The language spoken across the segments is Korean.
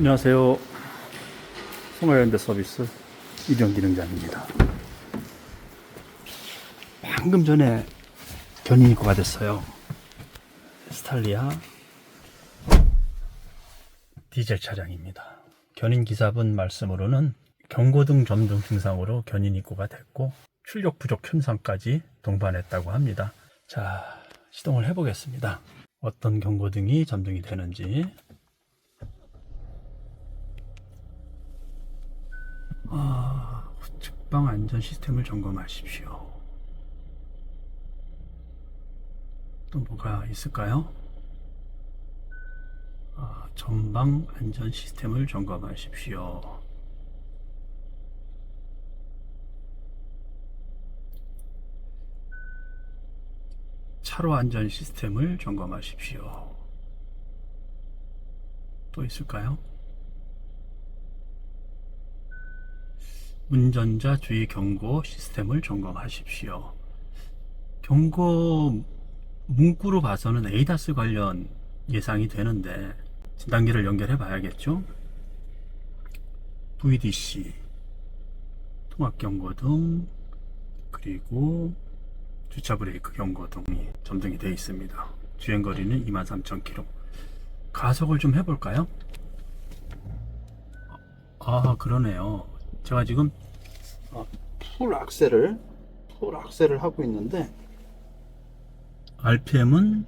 안녕하세요. 송화연대 서비스 이정기능자입니다. 방금 전에 견인 입고가 됐어요. 스탈리아 디젤 차량입니다. 견인 기사분 말씀으로는 경고등 점등 증상으로 견인 입고가 됐고 출력 부족 현상까지 동반했다고 합니다. 자, 시동을 해보겠습니다. 어떤 경고등이 점등이 되는지 아, 측방 안전 시스템을 점검하십시오. 또 뭐가 있을까요? 아, 전방 안전 시스템을 점검하십시오. 차로 안전 시스템을 점검하십시오. 또 있을까요? 운전자 주의 경고 시스템을 점검하십시오. 경고 문구로 봐서는 에이다스 관련 예상이 되는데 진단기를 연결해 봐야겠죠? VDC 통합 경고등 그리고 주차 브레이크 경고등이 점등이 되어 있습니다. 주행 거리는 23,000km. 가속을 좀 해볼까요? 아 그러네요. 제가 지금 어, 풀 악셀을 풀 악셀을 하고 있는데 RPM은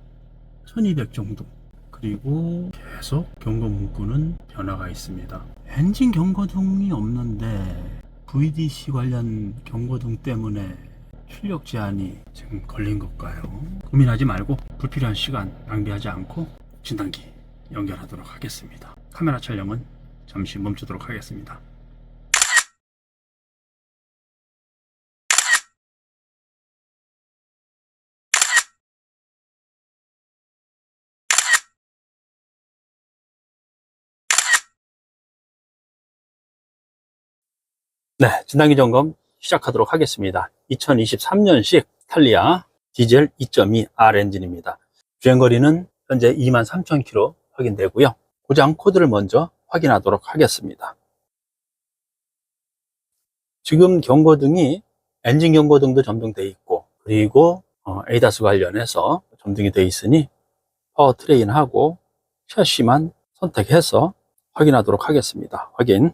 1200 정도. 그리고 계속 경고 문구는 변화가 있습니다. 엔진 경고등이 없는데 VDC 관련 경고등 때문에 출력 제한이 지금 걸린 걸까요? 고민하지 말고 불필요한 시간 낭비하지 않고 진단기 연결하도록 하겠습니다. 카메라 촬영은 잠시 멈추도록 하겠습니다 네, 진단기 점검 시작하도록 하겠습니다. 2023년식 탈리아 디젤 2.2 R 엔진입니다. 주행거리는 현재 23,000km 확인되고요. 고장 코드를 먼저 확인하도록 하겠습니다. 지금 경고등이 엔진 경고등도 점등되어 있고 그리고 어, 에이다스 관련해서 점등이 되어 있으니 파워 트레인하고 샤시만 선택해서 확인하도록 하겠습니다. 확인.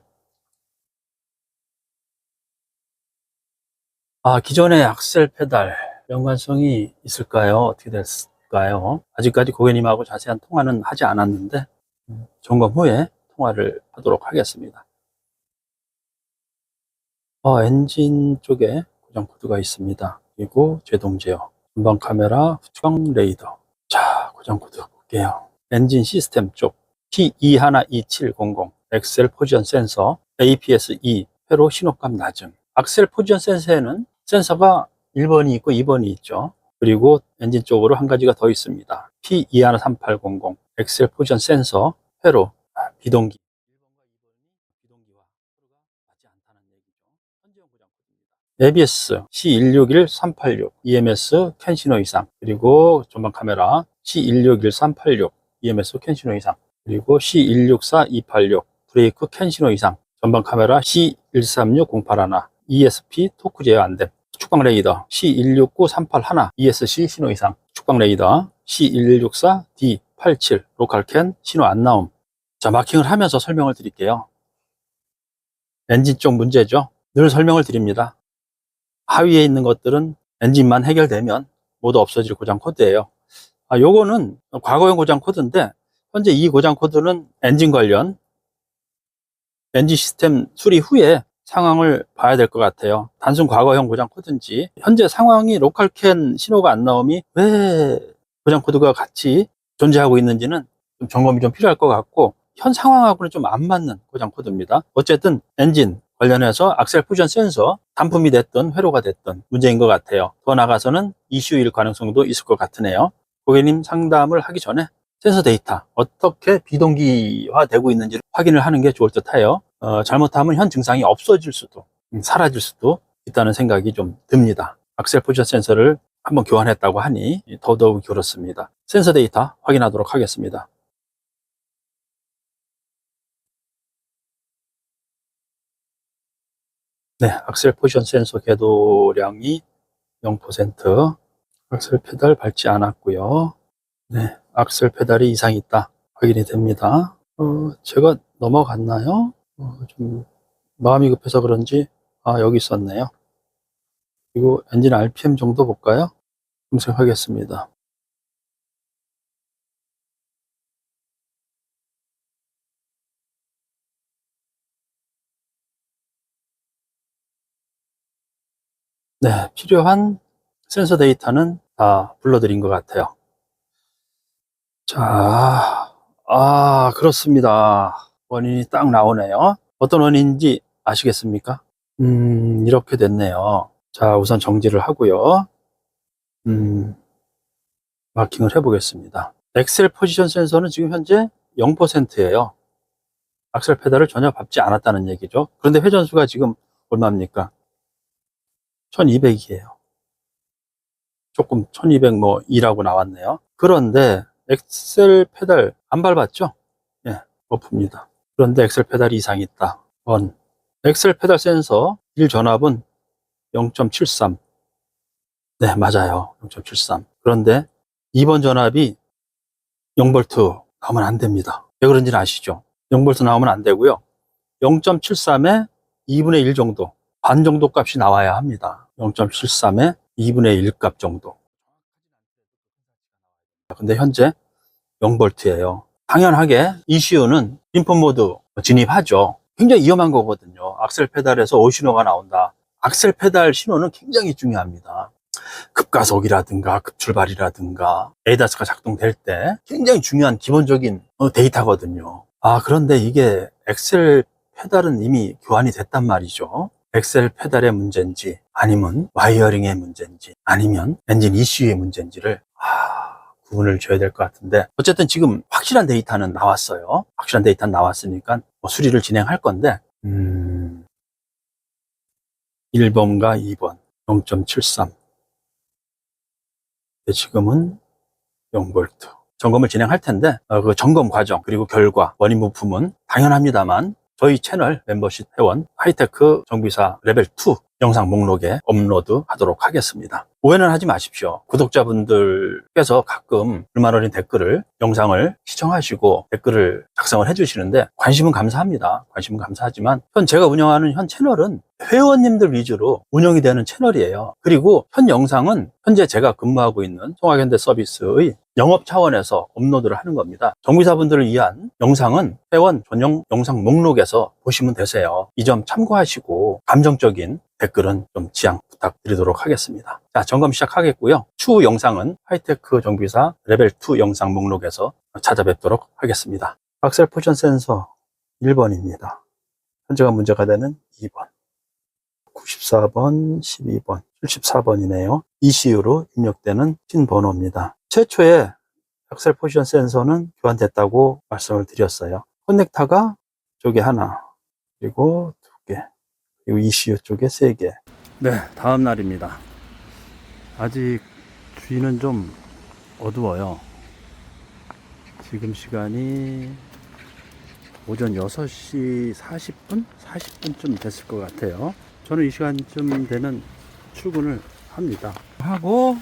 아, 기존의 악셀 페달 연관성이 있을까요? 어떻게 됐을까요? 아직까지 고객님하고 자세한 통화는 하지 않았는데 음, 점검 후에 통화를 하도록 하겠습니다. 어, 엔진 쪽에 고장 코드가 있습니다. 그리고 제동 제어, 전방 카메라, 후방 레이더. 자, 고장 코드 볼게요. 엔진 시스템 쪽 P21270 엑셀 포지션 센서 APS-E 회로 신호감 낮음 악셀 포지션 센서에는 센서가 1번이 있고 2번이 있죠. 그리고 엔진 쪽으로 한 가지가 더 있습니다. P21380 엑셀 포지션 센서 회로 아, 비동기. 1번과 2번이 비동기와 서로가 맞지 않다는 얘기죠. 현재형 고장 코드입니다. ABS C161386 EMS 캔신호 이상 그리고 전방 카메라 C161386 EMS 캔신호 이상 그리고 C164286 브레이크 캔신호 이상 전방 카메라 C136081 ESP 토크 제어 안됨. 축방 레이더 C169381 ESC 신호 이상. 축방 레이더 C1164D87 로컬 캔 신호 안 나옴. 자 마킹을 하면서 설명을 드릴게요. 엔진 쪽 문제죠. 늘 설명을 드립니다. 하위에 있는 것들은 엔진만 해결되면 모두 없어질 고장 코드예요. 아, 요거는 과거형 고장 코드인데 현재 이 고장 코드는 엔진 관련 엔진 시스템 수리 후에 상황을 봐야 될 것 같아요. 단순 과거형 고장 코드인지 현재 상황이 로컬 캔 신호가 안 나옴이 왜 고장 코드가 같이 존재하고 있는지는 좀 점검이 좀 필요할 것 같고 현 상황하고는 좀 안 맞는 고장 코드입니다. 어쨌든 엔진 관련해서 악셀 푸전 센서 단품이 됐든 회로가 됐든 문제인 것 같아요. 더 나가서는 이슈일 가능성도 있을 것 같으네요. 고객님 상담을 하기 전에 센서 데이터 어떻게 비동기화 되고 있는지 확인을 하는 게 좋을 듯 해요. 어, 잘못하면 현 증상이 없어질 수도 음, 사라질 수도 있다는 생각이 좀 듭니다. 악셀 포지션 센서를 한번 교환했다고 하니 더더욱 그렇습니다. 센서 데이터 확인하도록 하겠습니다. 네, 악셀 포지션 센서 궤도량이 0%, 악셀 페달 밟지 않았고요. 네, 악셀 페달이 이상 있다. 확인이 됩니다. 어, 제가 넘어갔나요? 어, 좀 마음이 급해서 그런지 아, 여기 있었네요. 그리고 엔진 RPM 정도 볼까요? 검색하겠습니다. 네, 필요한 센서 데이터는 다 불러드린 것 같아요. 자, 아, 그렇습니다. 원인이 딱 나오네요. 어떤 원인인지 아시겠습니까? 음, 이렇게 됐네요. 자, 우선 정지를 하고요. 음, 마킹을 해보겠습니다. 엑셀 포지션 센서는 지금 현재 0%예요. 악셀 페달을 전혀 밟지 않았다는 얘기죠. 그런데 회전수가 지금 얼마입니까? 1200이에요. 조금 1200 뭐 2라고 나왔네요. 그런데 엑셀 페달 안 밟았죠? 예, 오프입니다. 그런데 엑셀 페달이 이상이 있다. 원. 엑셀 페달 센서 1 전압은 0.73. 네, 맞아요. 0.73. 그런데 2번 전압이 0V 나오면 안 됩니다. 왜 그런지는 아시죠? 0V 나오면 안 되고요. 0.73에 2분의 1 정도, 반 정도 값이 나와야 합니다. 0.73에 2분의 1 값 정도. 근데 현재 0V예요. 당연하게 ECU는 인풋 모드 진입하죠. 굉장히 위험한 거거든요. 악셀 페달에서 오 신호가 나온다. 악셀 페달 신호는 굉장히 중요합니다. 급가속이라든가 급출발이라든가 에이다스가 작동될 때 굉장히 중요한 기본적인 어, 데이터거든요. 아 그런데 이게 엑셀 페달은 이미 교환이 됐단 말이죠. 엑셀 페달의 문제인지 아니면 와이어링의 문제인지 아니면 엔진 ECU의 문제인지를 아, 구분을 줘야 될 것 같은데 어쨌든 지금 확실한 데이터는 나왔어요. 확실한 데이터는 나왔으니까 뭐 수리를 진행할 건데 음, 1번과 2번 0.73 지금은 0V 점검을 진행할 텐데 어, 그 점검 과정 그리고 결과 원인 부품은 당연합니다만 저희 채널 멤버십 회원 하이테크 정비사 레벨 2 영상 목록에 업로드 하도록 하겠습니다. 오해는 하지 마십시오. 구독자분들께서 가끔 불만 어린 댓글을 영상을 시청하시고 댓글을 작성을 해주시는데 관심은 감사합니다. 관심은 감사하지만 현 제가 운영하는 현 채널은 회원님들 위주로 운영이 되는 채널이에요. 그리고 현 영상은 현재 제가 근무하고 있는 송화현대 서비스의 영업 차원에서 업로드를 하는 겁니다. 정비사분들을 위한 영상은 회원 전용 영상 목록에서 보시면 되세요. 이 점 참고하시고 감정적인 댓글은 좀 지양 부탁드리도록 하겠습니다. 자, 점검 시작하겠고요. 추후 영상은 하이테크 정비사 레벨 2 영상 목록에서 찾아뵙도록 하겠습니다. 악셀 포션 센서 1번입니다. 현재가 문제가 되는 2번. 94번, 12번, 74번이네요. ECU로 입력되는 신 번호입니다. 최초에 악셀 포지션 센서는 교환됐다고 말씀을 드렸어요. 커넥터가 쪽에 하나, 그리고 그리고 ECU 쪽에 세 개. 네, 다음 날입니다. 아직 주위는 좀 어두워요. 지금 시간이 오전 6시 40분? 40분쯤 됐을 것 같아요. 저는 이 시간쯤 되면 출근을 합니다. 하고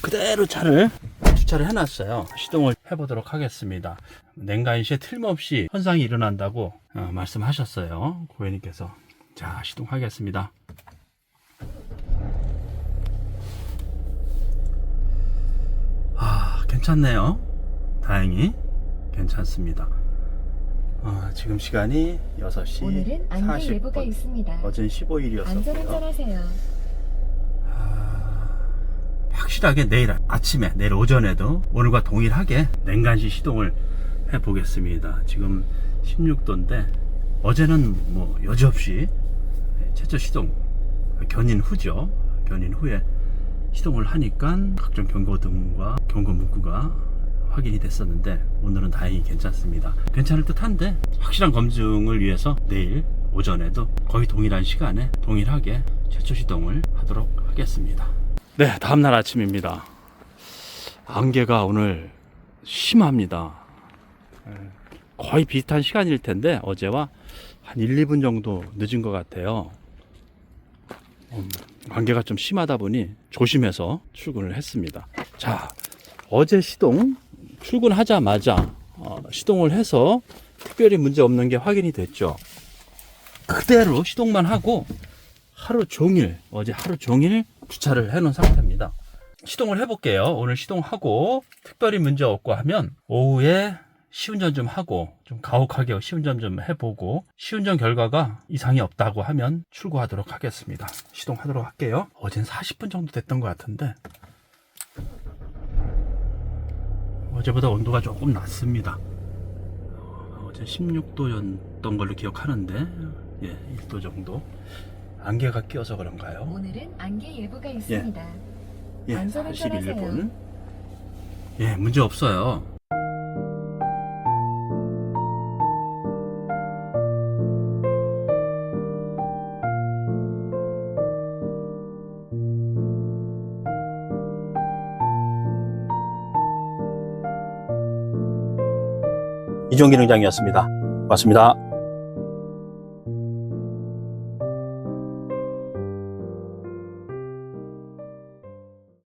그대로 차를 주차를 해놨어요. 시동을 해보도록 하겠습니다. 냉간시에 틀림없이 현상이 일어난다고 어, 말씀하셨어요. 고객님께서. 자, 시동하겠습니다. 아, 괜찮네요. 다행히 괜찮습니다. 어, 지금 시간이 6시 오늘은 안내 예보가 40분. 있습니다. 어제는 15일이었었고요. 안전운전하세요. 확실하게 내일 아침에, 내일 오전에도 오늘과 동일하게 냉간시 시동을 해 보겠습니다. 지금 16도인데 어제는 뭐 여지없이 최초 시동 견인 후죠. 견인 후에 시동을 하니까 각종 경고등과 경고 문구가 확인이 됐었는데 오늘은 다행히 괜찮습니다. 괜찮을 듯 한데 확실한 검증을 위해서 내일 오전에도 거의 동일한 시간에 동일하게 최초 시동을 하도록 하겠습니다. 네, 다음날 아침입니다. 안개가 오늘 심합니다. 예, 거의 비슷한 시간일 텐데 어제와 한 1, 2분 정도 늦은 것 같아요. 음, 관계가 좀 심하다 보니 조심해서 출근을 했습니다. 자, 어제 시동 출근하자마자 어, 시동을 해서 특별히 문제 없는 게 확인이 됐죠. 그대로 시동만 하고 하루 종일 어제 하루 종일 주차를 해놓은 상태입니다. 시동을 해볼게요. 오늘 시동하고 특별히 문제 없고 하면 오후에 시운전 좀 하고 좀 가혹하게 시운전 좀 해보고 시운전 결과가 이상이 없다고 하면 출고하도록 하겠습니다. 시동하도록 할게요. 어젠 40분 정도 됐던 것 같은데 어제보다 온도가 조금 낮습니다. 어, 어제 16도였던 걸로 기억하는데 예, 1도 정도 안개가 끼어서 그런가요? 오늘은 안개 예보가 있습니다. 예, 안전을 41분. 예, 문제 없어요. 이종기 능장이었습니다. 고맙습니다.